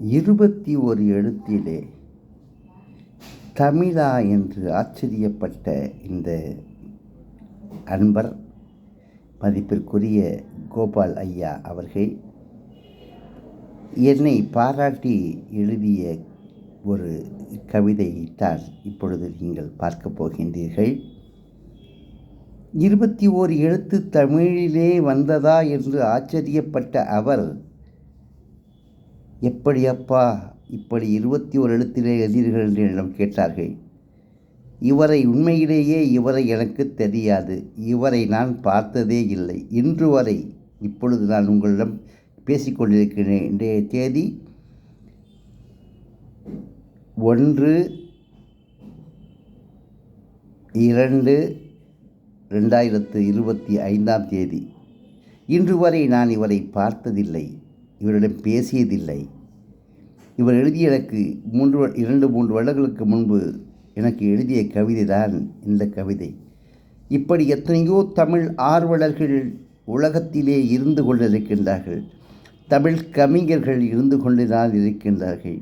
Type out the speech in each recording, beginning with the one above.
இருபத்தி ஒரு எழுத்திலே தமிழா என்று ஆச்சரியப்பட்ட இந்த அன்பர் மதிப்பிற்குரிய கோபால் ஐயா அவர்கள் என்னை பாராட்டி எழுதிய ஒரு கவிதையைத்தான் இப்பொழுது நீங்கள் பார்க்கப் போகின்றீர்கள். இருபத்தி ஓர் எழுத்து தமிழிலே வந்ததா என்று ஆச்சரியப்பட்ட அவர் எப்படி அப்பா இப்படி இருபத்தி ஓர் எழுத்திலே எழுதீர்கள் என்று என்னிடம் கேட்டார்கள். இவரை உண்மையிலேயே இவரை எனக்கு தெரியாது. இவரை நான் பார்த்ததே இல்லை. இன்று வரை இப்பொழுது நான் உங்களிடம் பேசிக்கொண்டிருக்கிறேன். இன்றைய தேதி ஒன்று இரண்டு ரெண்டாயிரத்து இருபத்தி ஐந்தாம் தேதி. இன்று வரை நான் இவரை பார்த்ததில்லை. இவரிடம் பேசியதில்லை. இவர் எழுதிய எனக்கு மூன்று இரண்டு மூன்று வருடங்களுக்கு முன்பு எனக்கு எழுதிய கவிதை தான் இந்த கவிதை. இப்படி எத்தனையோ தமிழ் ஆர்வலர்கள் உலகத்திலே இருந்து கொண்டிருக்கின்றார்கள். தமிழ் கவிஞர்கள் இருந்து கொண்டுதான் இருக்கின்றார்கள்.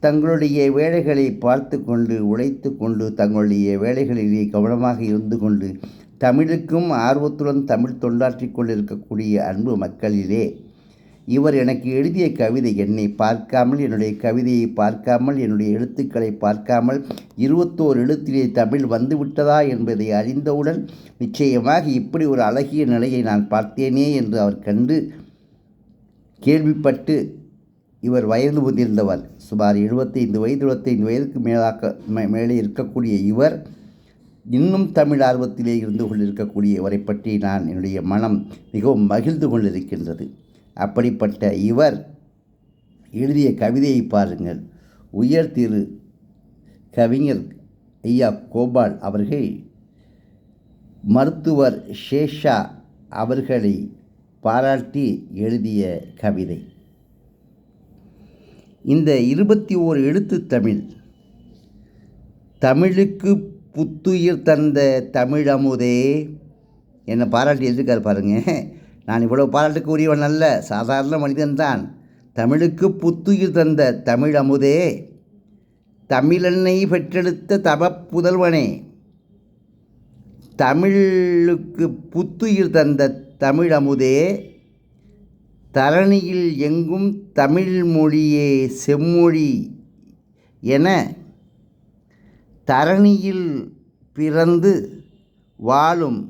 தங்களுடைய வேலைகளை பார்த்து கொண்டு உழைத்து கொண்டு தங்களுடைய வேலைகளிலே கவனமாக இருந்து கொண்டு தமிழுக்கும் ஆர்வத்துடன் தமிழ் தொண்டாற்றிக் கொண்டிருக்கக்கூடிய அன்பு மக்களிலே இவர் எனக்கு எழுதிய கவிதை என்னை பார்க்காமல் என்னுடைய கவிதையை பார்க்காமல் என்னுடைய எழுத்துக்களை பார்க்காமல் இருபத்தோரு எழுத்திலே தமிழ் வந்துவிட்டதா என்பதை அறிந்தவுடன் நிச்சயமாக இப்படி ஒரு அழகிய நிலையை நான் பார்த்தேனே என்று அவர் கண்டு கேள்விப்பட்டு இவர் வயது முதிர்ந்தவர் சுமார் எழுபத்தைந்து வயது இருபத்தைந்து வயதுக்கு மேலாக்க மே- மேலே இருக்கக்கூடிய இவர் இன்னும் தமிழ் ஆர்வத்திலே இருந்து கொண்டிருக்கக்கூடிய இவரை பற்றி நான் என்னுடைய மனம் மிகவும் மகிழ்ந்து கொண்டிருக்கின்றது. அப்படிப்பட்ட இவர் எழுதிய கவிதையை பாருங்கள். உயர் திரு கவிஞர் ஐயா கோபால் அவர்கள் மருத்துவர் ஷேஷா அவர்களை பாராட்டி எழுதிய கவிதை. இந்த இருபத்தி ஓர் எழுத்து தமிழ் தமிழுக்கு புத்துயிர் தந்த தமிழமுதே. என்னை பாராட்டி எழுதியிருக்கார் பாருங்கள் நான் இவ்வளவு பாராட்டுக்கு உரியவன் அல்ல சாதாரண மனிதன்தான். தமிழுக்கு புத்துயிர் தந்த தமிழ் அமுதே தமிழன்னை பெற்றெடுத்த தபப் புதல்வனே. தமிழுக்கு புத்துயிர் தந்த தமிழ் அமுதே தரணியில் எங்கும் தமிழ் மொழியே செம்மொழி என தரணியில் பிறந்து வாழும்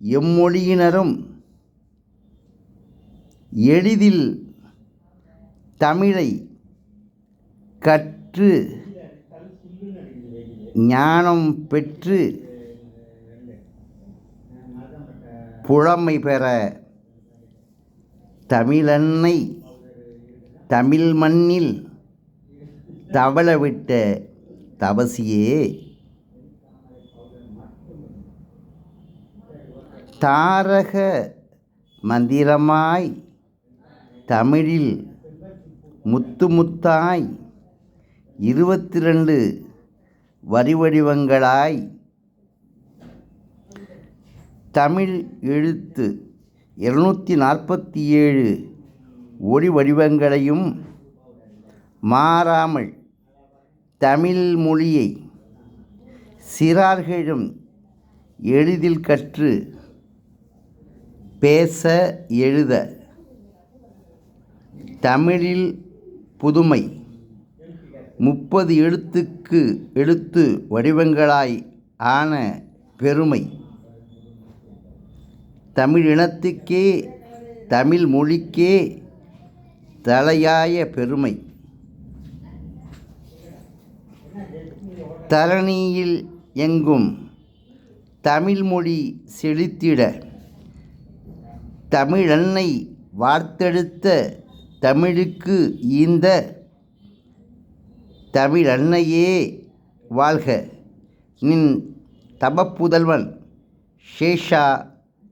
எம்மொழியினரும் எளிதில் தமிழை கற்று ஞானம் பெற்று புலமை பெற தமிழன்னை தமிழ் மண்ணில் தவளவிட்ட தவசியே தாரக மந்திரமாய் தமிழில் முத்து முத்தாய் இருபத்தி ரெண்டு வரிவடிவங்களாய் தமிழ் எழுத்து இருநூற்றி நாற்பத்தி ஏழு ஒளி வடிவங்களையும் மாறாமல் தமிழ் மொழியை சிறார்களும் எளிதில் கற்று பேச எழுத தமிழில் புதுமை. முப்பது எழுத்துக்கு எழுத்து வடிவங்களாய் ஆன பெருமை. தமிழ் இனத்துக்கே தமிழ் மொழிக்கே தலையாய பெருமை. தரணியில் எங்கும் தமிழ்மொழி செழித்திட தமிழன்னை வார்த்தெடுத்த தமிழுக்கு ஈந்த தமிழன்னையே வாழ்க. நின் தபப்புதல்வன் ஷேஷா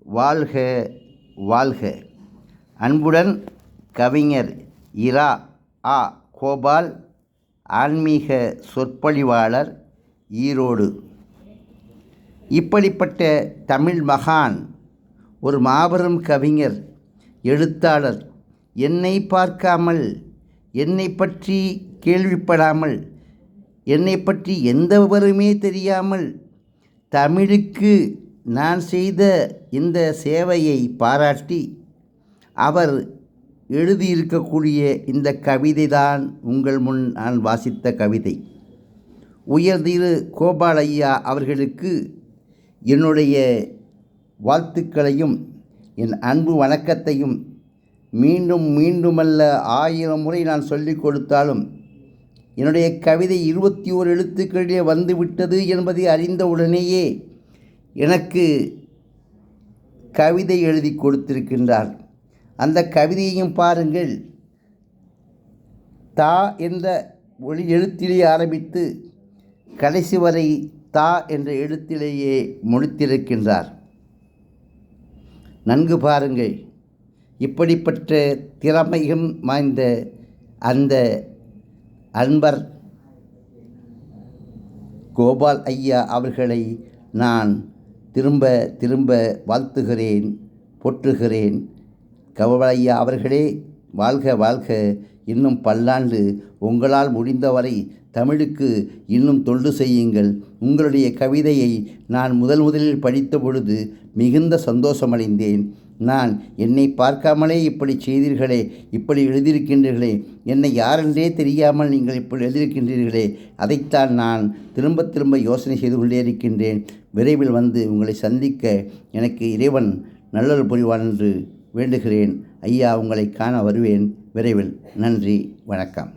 வாழ்க வாழ்க. அன்புடன் கவிஞர் இரா ஆ. கோபால் ஆன்மீக சொற்பொழிவாளர் ஈரோடு. இப்படிப்பட்ட தமிழ் மகான் ஒரு மாபெரும் கவிஞர் எழுத்தாளர் என்னை பார்க்காமல் என்னை பற்றி கேள்விப்படாமல் என்னை பற்றி எந்தவருமே தெரியாமல் தமிழுக்கு நான் செய்த இந்த சேவையை பாராட்டி அவர் எழுதியிருக்கக்கூடிய இந்த கவிதை தான் உங்கள் முன் நான் வாசித்த கவிதை. உயர்திரு கோபாலையா அவர்களுக்கு என்னுடைய வாழ்த்துக்களையும் என் அன்பு வணக்கத்தையும் மீண்டும் மீண்டுமல்ல ஆயிரம் முறை நான் சொல்லிக் கொடுத்தாலும் என்னுடைய கவிதை இருபத்தி ஓர் எழுத்துக்களிலே வந்துவிட்டது என்பதை அறிந்தவுடனேயே எனக்கு கவிதை எழுதி கொடுத்திருக்கின்றார். அந்த கவிதையையும் பாருங்கள். தா என்ற ஒளி எழுத்திலே ஆரம்பித்து கடைசி வரை தா என்ற எழுத்திலேயே முடித்திருக்கின்றார். நன்கு பாருங்கள். இப்படிப்பட்ட திறமையும் வாய்ந்த அந்த அன்பர் கோபால் ஐயா அவர்களை நான் திரும்ப திரும்ப வாழ்த்துகிறேன் போற்றுகிறேன். கோபால் ஐயா அவர்களே வாழ்க வாழ்க. இன்னும் பல்லாண்டு உங்களால் முடிந்தவரை தமிழுக்கு இன்னும் தொண்டு செய்யுங்கள். உங்களுடைய கவிதையை நான் முதல் முதலில் படித்த பொழுது மிகுந்த சந்தோஷமடைந்தேன். நான் என்னை பார்க்காமலே இப்படி செய்தீர்களே இப்படி எழுதியிருக்கின்றீர்களே என்னை யாரென்றே தெரியாமல் நீங்கள் இப்படி எழுதியிருக்கின்றீர்களே அதைத்தான் நான் திரும்ப திரும்ப யோசனை செய்து கொண்டே இருக்கின்றேன். விரைவில் வந்து உங்களை சந்திக்க எனக்கு இறைவன் நல்லொரு புரிவான் என்று வேண்டுகிறேன். ஐயா உங்களை காண வருவேன். விரைவில் நன்றி வணக்கம்.